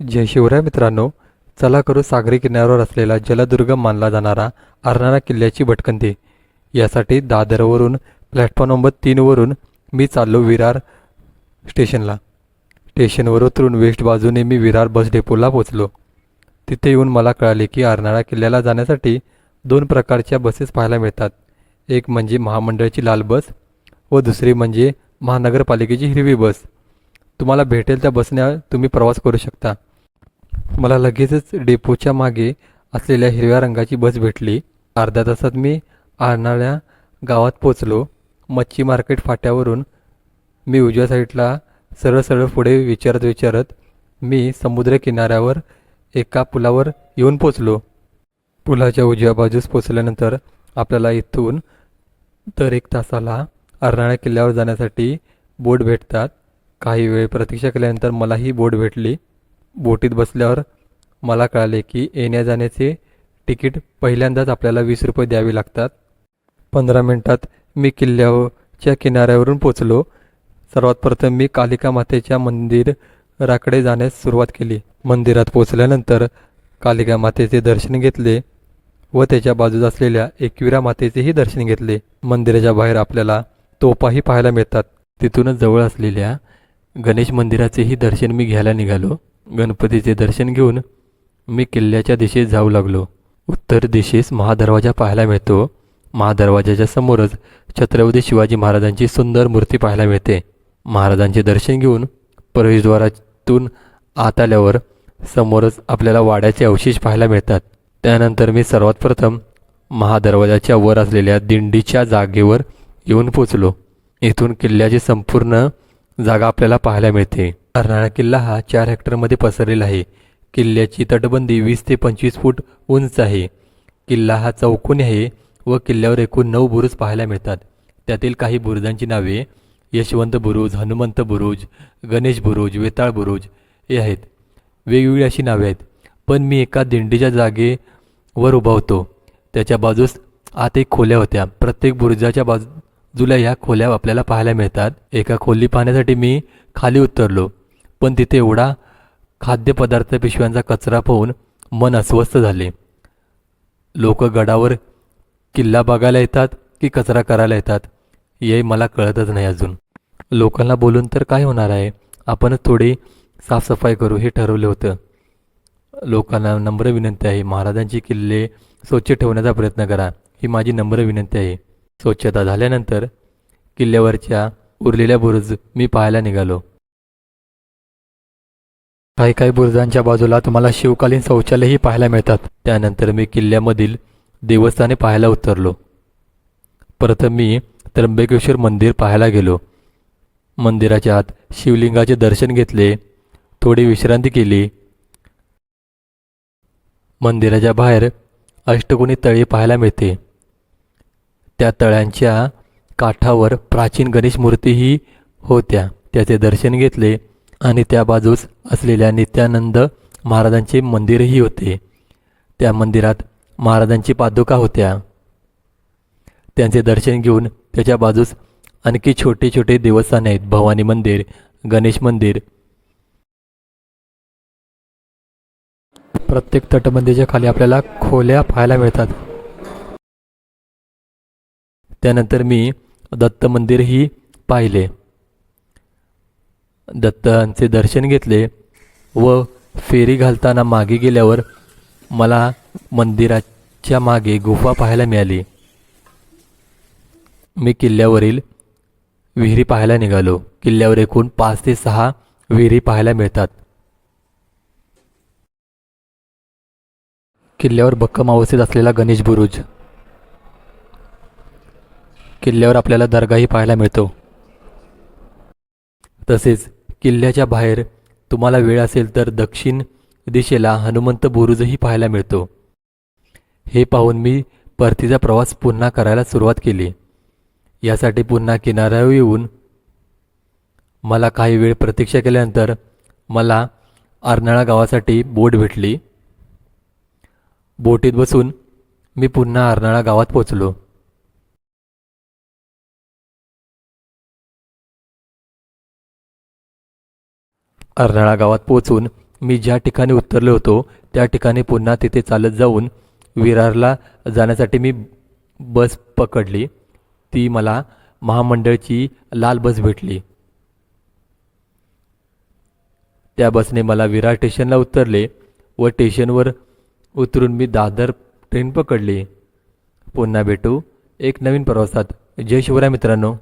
जय शिवराय मित्रांनो चला करू सागरी किनाऱ्यावर असलेला जलदुर्गम मानला जाणारा अर्नाळा किल्ल्याची भटकंती. यासाठी दादरवरून प्लॅटफॉर्म नंबर तीनवरून मी चाललो विरार स्टेशनला. स्टेशनवर उतरून वेस्ट बाजूने मी विरार बस डेपोला पोचलो तिथे येऊन मला कळाले की अर्नाळा किल्ल्याला जाण्यासाठी दोन प्रकारच्या बसेस पाहायला मिळतात. एक म्हणजे महामंडळाची लाल बस व दुसरी म्हणजे महानगरपालिकेची हिरवी बस. तुम्हाला भेटेल त्या बसने तुम्ही प्रवास करू शकता. मला लगेचच डेपोच्या मागे असलेल्या हिरव्या रंगाची बस भेटली. अर्ध्या तासात मी आरनाळ्या गावात पोचलो. मच्छी मार्केट फाट्यावरून मी उजव्या साईडला सरळ सरळ पुढे विचारत विचारत मी समुद्र किनाऱ्यावर एका पुलावर येऊन पोचलो. पुलाच्या उजव्या बाजूस पोचल्यानंतर आपल्याला इथून दर एक तासाला अर्नाळ्या किल्ल्यावर जाण्यासाठी बोट भेटतात. काही वेळ प्रतीक्षा केल्यानंतर मला ही बोट भेटली. बोटीत बसल्यावर मला कळाले की येण्या जाण्याचे तिकीट पहिल्यांदाच आपल्याला वीस रुपये द्यावे लागतात. पंधरा मिनटात मी किल्ल्याच्या किनाऱ्यावरून पोचलो. सर्वात प्रथम मी कालिका मातेच्या मंदिराकडे जाण्यास सुरुवात केली. मंदिरात पोचल्यानंतर कालिका मातेचे दर्शन घेतले व त्याच्या बाजूस असलेल्या एकविरा मातेचेही दर्शन घेतले. मंदिराच्या बाहेर आपल्याला तोपाही पाहायला मिळतात. तिथूनच जवळ असलेल्या गणेश मंदिराचेही दर्शन मी घ्यायला निघालो. गणपतीचे दर्शन घेऊन मी किल्ल्याच्या दिशेस जाऊ लागलो. उत्तर दिशेस महादरवाजा पाहायला मिळतो. महादरवाजाच्या समोरच छत्रपती शिवाजी महाराजांची सुंदर मूर्ती पाहायला मिळते. महाराजांचे दर्शन घेऊन प्रवेशद्वारातून आत आल्यावर समोरच आपल्याला वाड्याचे अवशेष पाहायला मिळतात. त्यानंतर मी सर्वात प्रथम महादरवाजाच्या वर असलेल्या दिंडीच्या जागेवर येऊन पोचलो इथून किल्ल्याची संपूर्ण जागा आपल्याला पाहायला मिळते. अर्नाळा किल्ला हा चार हेक्टरमध्ये पसरलेला आहे. किल्ल्याची तटबंदी वीस ते पंचवीस फूट उंच आहे. किल्ला हा चौकोनी आहे व किल्ल्यावर एकूण नऊ बुरुज पाहायला मिळतात. त्यातील काही बुरुजांची नावे यशवंत बुरुज हनुमंत बुरुज गणेश बुरुज वेताळ बुरुज हे आहेत. वेगवेगळी अशी नावे आहेत. पण मी एका दिंडीच्या जागेवर उभा होतो. त्याच्या बाजूस आत एक खोल्या होत्या. प्रत्येक बुरुजाच्या बाजूला या खोल्या आपल्याला पाहायला मिळतात. एका खोली पाहण्यासाठी मी खाली उतरलो. पण तिथे एवढा खाद्यपदार्थ पिशव्यांचा कचरा पाहून मन अस्वस्थ झाले. लोक गडावर किल्ला बघायला येतात की कचरा करायला येतात हे मला कळतच नाही अजून. लोकांना बोलून तर काय होणार आहे? आपणच थोडी साफसफाई करू हे ठरवलं होतं. लोकांना नम्र विनंती आहे महाराजांची किल्ले स्वच्छ ठेवण्याचा प्रयत्न करा ही माझी नम्र विनंती आहे. स्वच्छता झाल्यानंतर किल्ल्यावरच्या उरलेल्या बुरुज मी पाहायला निघालो. काही काही बुरुजांच्या बाजूला तुम्हाला शिवकालीन शौचालयही पाहायला मिळतात. त्यानंतर मी किल्ल्यामधील देवस्थाने पाहायला उतरलो. प्रथम मी त्र्यंबकेश्वर मंदिर पाहायला गेलो. मंदिराच्या आत शिवलिंगाचे दर्शन घेतले. थोडी विश्रांती केली. मंदिराच्या बाहेर अष्टकोणी तळी पाहायला मिळते. त्या तळ्यांच्या काठावर प्राचीन गणेश मूर्तीही होत्या. त्याचे दर्शन घेतले. आणि त्या बाजूस असलेल्या नित्यानंद महाराजांचे मंदिरही होते. त्या मंदिरात महाराजांची पादुका होत्या. त्यांचे दर्शन घेऊन त्याच्या बाजूस आणखी छोटे छोटे देवस्थान आहेत. भवानी मंदिर गणेश मंदिर. प्रत्येक तटबंदीच्या खाली आपल्याला खोल्या पाहायला मिळतात. त्यानंतर मी दत्त मंदिरही पाहिले. दत्तांचे दर्शन घेतले व फेरी घालताना मागे गेल्यावर मला मंदिराच्या मागे गुफा पाहायला मिळाली. मी किल्ल्यावरील विहिरी पाहायला निघालो. किल्ल्यावर एकूण पाच ते सहा विहिरी पाहायला मिळतात. किल्ल्यावर भक्कम अवस्थेत असलेला गणेश बुरुज. किल्ल्यावर आपल्याला दर्गाही पाहायला मिळतो. तसेच किल्ल्याच्या बाहेर तुम्हाला वेळ असेल तर दक्षिण दिशेला हनुमंत बुरुजही पाहायला मिळतो. हे पाहून मी परतीचा प्रवास पुन्हा करायला सुरुवात केली. यासाठी पुन्हा किनाऱ्यावर येऊन मला काही वेळ प्रतीक्षा केल्यानंतर मला अर्नाळा गावासाठी बोट भेटली. बोटीत बसून मी पुन्हा अर्नाळा गावात पोचलो अर्नाळा गावात पोचून मी ज्या ठिकाणी उतरलो होतो त्या ठिकाणी पुन्हा तिथे चालत जाऊन विरारला जाण्यासाठी मी बस पकडली. ती मला महामंडळची लाल बस भेटली. त्या बसने मला विरार स्टेशनला उतरले व स्टेशनवर उतरून मी दादर ट्रेन पकडली. पुन्हा भेटू एक नवीन प्रवासात. जय शिवराय मित्रांनो.